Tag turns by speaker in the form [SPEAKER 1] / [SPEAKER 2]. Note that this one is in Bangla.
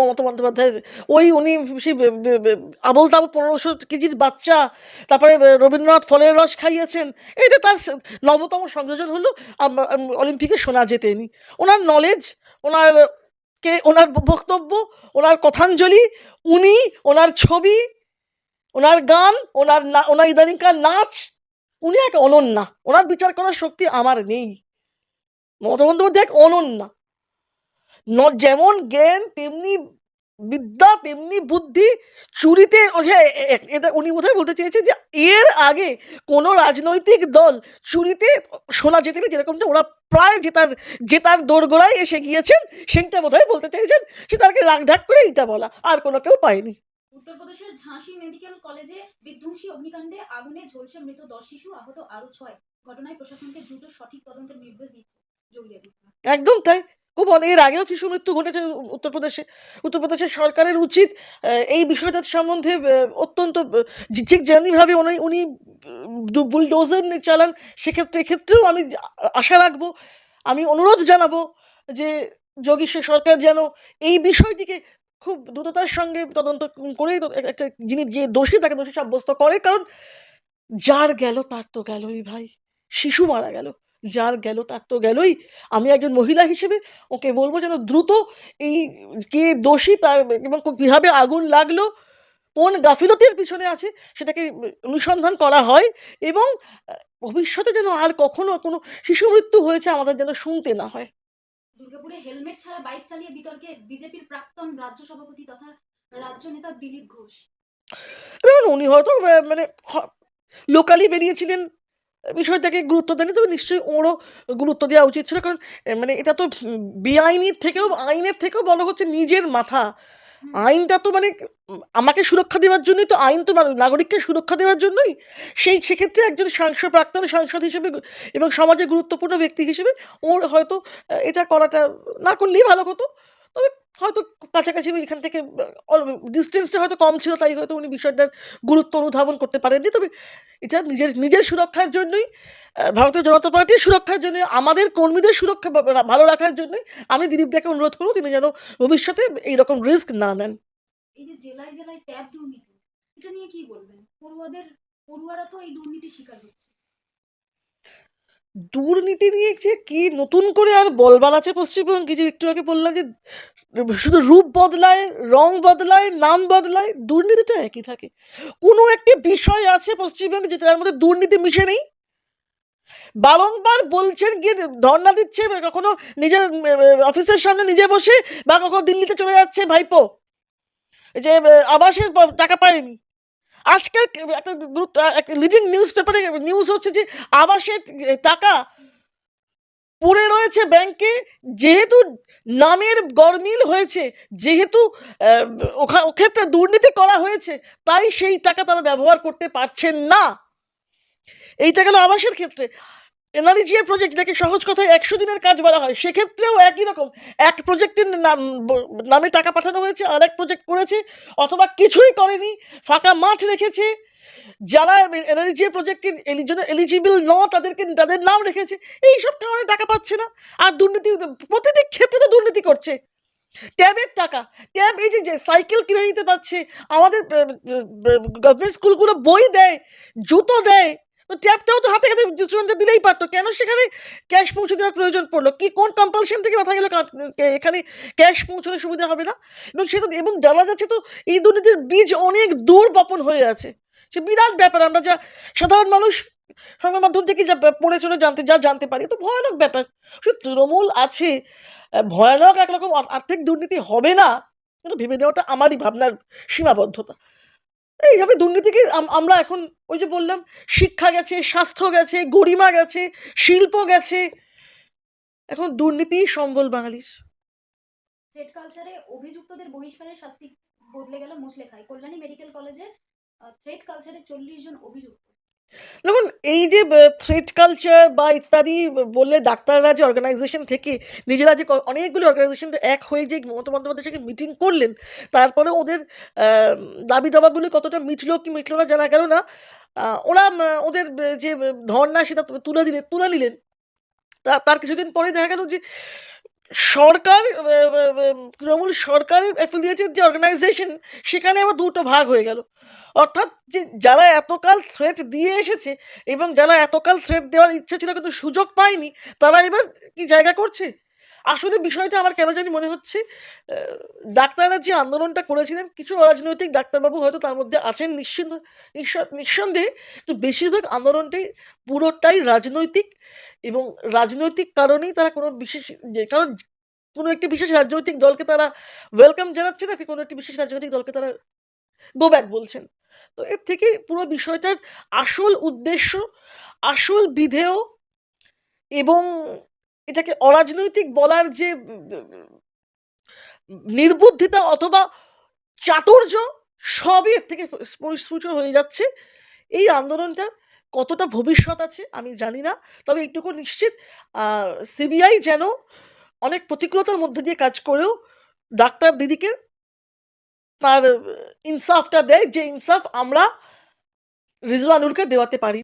[SPEAKER 1] মমতা বন্দ্যোপাধ্যায়ের। ওই উনি সেই আবল তাবল পনেরোশো কেজির বাচ্চা, তারপরে রবীন্দ্রনাথ ফলের রস খাইয়েছেন। এটা তার নবতম সংযোজন হলো অলিম্পিকে শোনা যেতেনি ওনার নলেজ ওনার, কে, ওনার বক্তব্য, ওনার কথাঞ্জলি, উনি, ওনার ছবি, ওনার গান, ওনার না- ওনার ইদানিংকার নাচ, উনি এক অনন্যা। ওনার বিচার করার শক্তি আমার নেই। মমতা বন্দ্যোপাধ্যায় এক অনন্যা। যেমন জ্ঞান তেমনি বিদ্যা তেমনি বুদ্ধি চুরিতে এটা উনি বোধহয় বলতে চেয়েছে যে এর আগে কোনো রাজনৈতিক দল চুরিতে সোনা জেতেনি যেরকমটা ওরা প্রায় জেতার জেতার দোরগোড়ায় এসে গিয়েছেন সেটা বোধহয় বলতে চেয়েছেন সে তাকে রাগঢাক করে এইটা বলা আর কোনো কেউ পায়নি।
[SPEAKER 2] উত্তরপ্রদেশের ঝাঁসি মেডিকেল কলেজে বিধ্বংসী অগ্নিকাণ্ডে আগুনে ঝলসে মৃত দশ শিশু আহত আরও ছয়। ঘটনায় প্রশাসনকে দ্রুত সঠিক তদন্তের নির্দেশ দিচ্ছে। যোগী আদিত্যনাথ
[SPEAKER 1] একদম তাই। অনেক এর আগেও শিশু মৃত্যু ঘটেছে উত্তরপ্রদেশে। উত্তরপ্রদেশের সরকারের উচিত এই বিষয়টার সম্বন্ধে অত্যন্ত ঠিক যেমনিভাবে উনি উনি বুলডোজার চালান, সেক্ষেত্রে, এক্ষেত্রেও আমি আশা রাখব, আমি অনুরোধ জানাব যে যোগী সরকার যেন এই বিষয়টিকে খুব দ্রুততার সঙ্গে তদন্ত করে একটা যিনি যে দোষী, তাকে দোষী সাব্যস্ত করে, কারণ যার গেল তার তো গেলই ভাই, শিশু মারা গেল। যার গেল তার তো গেলই। আমি একজন মহিলা হিসেবে ওকে বলব যেন দ্রুত এই কে দোষী তার এবং কীভাবে আগুন লাগল কোন গাফিলতির পিছনে আছে সেটাকে অনুসন্ধান করা হয় এবং ভবিষ্যতে যেন আর কখনো কোনো শিশু মৃত্যু হয়েছে আমাদের যেন শুনতে না হয়।
[SPEAKER 2] দুর্গাপুরে হেলমেট ছাড়া বাইক চালিয়ে বিতর্কে বিজেপির প্রাক্তন রাজ্য সভাপতি তথা রাজ্য নেতা দিলীপ ঘোষ।
[SPEAKER 1] উনি হয়তো মানে লোকালি বেরিয়েছিলেন বিষয়টাকে গুরুত্ব দেননি তবে নিশ্চয়ই ওরও গুরুত্ব দেওয়া উচিত ছিল। কারণ মানে এটা তো বেআইনির থেকেও আইনের থেকেও বড় হচ্ছে নিজের মাথা। আইনটা তো মানে আমাকে সুরক্ষা দেওয়ার জন্যই তো আইন তো মানে নাগরিককে সুরক্ষা দেওয়ার জন্যই সেই সেক্ষেত্রে একজন সাংসদ প্রাক্তন সাংসদ হিসেবে এবং সমাজে গুরুত্বপূর্ণ ব্যক্তি হিসেবে ওর হয়তো এটা করাটা না করলেই ভালো হতো। তবে হয়তো কাছাকাছি এখান থেকে ডিস্টেন্সটা হয়তো কম ছিল তাই হয়তো উনি বিষয়টার গুরুত্ব অনুধাবন করতে পারেননি। তবে এটা নিজের নিজের সুরক্ষার জন্যই ভারতীয় জনতা পার্টির সুরক্ষার জন্য আমাদের কর্মীদের সুরক্ষা ভালো রাখার জন্যই আমি দিলীপদাকে অনুরোধ করব তিনি যেন ভবিষ্যতে এইরকম রিস্ক না নেন।
[SPEAKER 2] এই যে জেলায় জেলায় ট্যাব দুর্নীতি এটা নিয়ে কি বলবেন? পড়ুয়াদের পড়ুয়ারা তো এই দুর্নীতির শিকার হচ্ছে।
[SPEAKER 1] দুর্নীতি নিয়ে যে কি নতুন করে আর বলবার আছে পশ্চিমবঙ্গে যে একটু আগে বললাম যে শুধু রূপ বদলায়, রং বদলায়, নাম বদলায়, দুর্নীতিটা একই থাকে। কোনো একটি বিষয় আছে পশ্চিমবঙ্গে যেটার মধ্যে দুর্নীতি মিশে নেই? বারংবার বলছেন গিয়ে ধর্ণা দিচ্ছে কখনো নিজের অফিসের সামনে নিজে বসে, বা কখনো দিল্লিতে চলে যাচ্ছে, ভাইপো। যে আবাসের টাকা পায়নি। আজকের একটা গুরুত্ব লিডিং নিউজ পেপারে নিউজ হচ্ছে যে আবাসের টাকা পড়ে রয়েছে ব্যাংকে যেহেতু নামের গরমিল হয়েছে, যেহেতু ওক্ষেত্রে দুর্নীতি করা হয়েছে, তাই সেই টাকা তারা ব্যবহার করতে পারছেন না। এইটা গেল আবাসের ক্ষেত্রে। এনআরজিএর প্রজেক্ট যাকে সহজ কথায় একশো দিনের কাজ বলা হয়, সেক্ষেত্রেও একই রকম। এক প্রজেক্টের নাম, নামে টাকা পাঠানো হয়েছে আর এক প্রজেক্ট করেছে, অথবা কিছুই করেনি, ফাঁকা মাঠ রেখেছে যারা এনআরজিএ প্রজেক্টের জন্য এলিজিবল ন, তাদেরকে, তাদের নাম রেখেছে। এই সব কারণে টাকা পাচ্ছে না। আর দুর্নীতি, প্রতিটি ক্ষেত্রে তো দুর্নীতি করছে। ট্যাবের টাকা ট্যাব এই যে- সাইকেল কিনে নিতে পারছে, আমাদের গভর্নমেন্ট স্কুলগুলো বই দেয়, জুতো দেয়, তো ট্যাবটাও তো হাতে হাতে স্টুডেন্টদের দিলেই পারতো। কেন সেখানে ক্যাশ পৌঁছে দেওয়ার প্রয়োজন পড়ল? কি, কোন কম্পালশন থেকে মাথা গেল এখানে ক্যাশ পৌঁছানোর সুবিধা হবে না? এবং সেটা, এবং জানা যাচ্ছে তো, এই দুর্নীতির বীজ অনেক দূর বপন হয়ে আছে। সে বিরাট ব্যাপার, আমরা যা সাধারণ মানুষ সংবাদ মাধ্যম থেকে যা পড়ে চলে জানতে, যা জানতে পারি তো ভয়ানক ব্যাপার। শুধু তৃণমূল আছে ভয়ানক একরকম আর- আর্থিক দুর্নীতি হবে না, কিন্তু ভেবে নেওয়াটা আমারই ভাবনার সীমাবদ্ধতা। এইভাবে দুর্নীতিকে আমরা এখন ওই যে বললাম, শিক্ষা গেছে, স্বাস্থ্য গেছে, গরিমা গেছে, শিল্প গেছে, এখন দুর্নীতি সম্বল বাঙালির।
[SPEAKER 2] কালচারে অভিযুক্তদের বহিষ্কারের শাস্তি বদলে গেল কল্যাণী মেডিকেল থ্রেড কালচারে চল্লিশ জন অভিযুক্ত।
[SPEAKER 1] দেখুন, এই যে থ্রেড কালচার বা ইত্যাদি বললে ডাক্তাররা যে অর্গানাইজেশন থেকে নিজেরা যে অনেকগুলো অর্গানাইজেশন এক হয়ে যে মমতা বন্দ্যোপাধ্যায়ের সঙ্গে মিটিং করলেন তারপরে ওদের দাবি দাবাগুলি কতটা মিটলো কি মিটলো না জানা গেল না। ওরা ওদের যে ধর্না সেটা তুলে দিলেন তুলে নিলেন। তার কিছুদিন পরে দেখা গেল যে সরকার তৃণমূল সরকারের অ্যাফিলিয়েটেড যে অর্গানাইজেশন সেখানে আবার দুটো ভাগ হয়ে গেল। অর্থাৎ যে যারা এতকাল থ্রেট দিয়ে এসেছে এবং যারা এতকাল থ্রেট দেওয়ার ইচ্ছা ছিল কিন্তু সুযোগ পায়নি, তারা এবার কি জায়গা করছে? আসলে বিষয়টা আমার কেন জানি মনে হচ্ছে ডাক্তাররা যে আন্দোলনটা করেছিলেন, কিছু রাজনৈতিক ডাক্তারবাবু হয়তো তার মধ্যে আছেন নিঃসন্দেহে তো বেশিরভাগ আন্দোলনটাই পুরোটাই রাজনৈতিক এবং রাজনৈতিক কারণেই তারা কোনো বিশেষ, যে কারণ কোনো একটি বিশেষ রাজনৈতিক দলকে তারা ওয়েলকাম জানাচ্ছে নাকি কোনো একটি বিশেষ রাজনৈতিক দলকে তারা গো ব্যাক বলছেন। তো এর থেকে পুরো বিষয়টার আসল উদ্দেশ্য, আসল বিধেয় এবং এটাকে অরাজনৈতিক বলার যে নির্বুদ্ধিতা অথবা চাতুর্য সবই এর থেকে পরিস্ফুট হয়ে যাচ্ছে। এই আন্দোলনটা কতটা ভবিষ্যৎ আছে আমি জানি না, তবে এইটুকু নিশ্চিত সিবিআই যেন অনেক প্রতিকূলতার মধ্যে দিয়ে কাজ করেও ডাক্তার দিদিকে তার ইনসাফটা দেয় যে ইনসাফ আমরা রিজওয়ানুরকে দেওয়াতে পারি।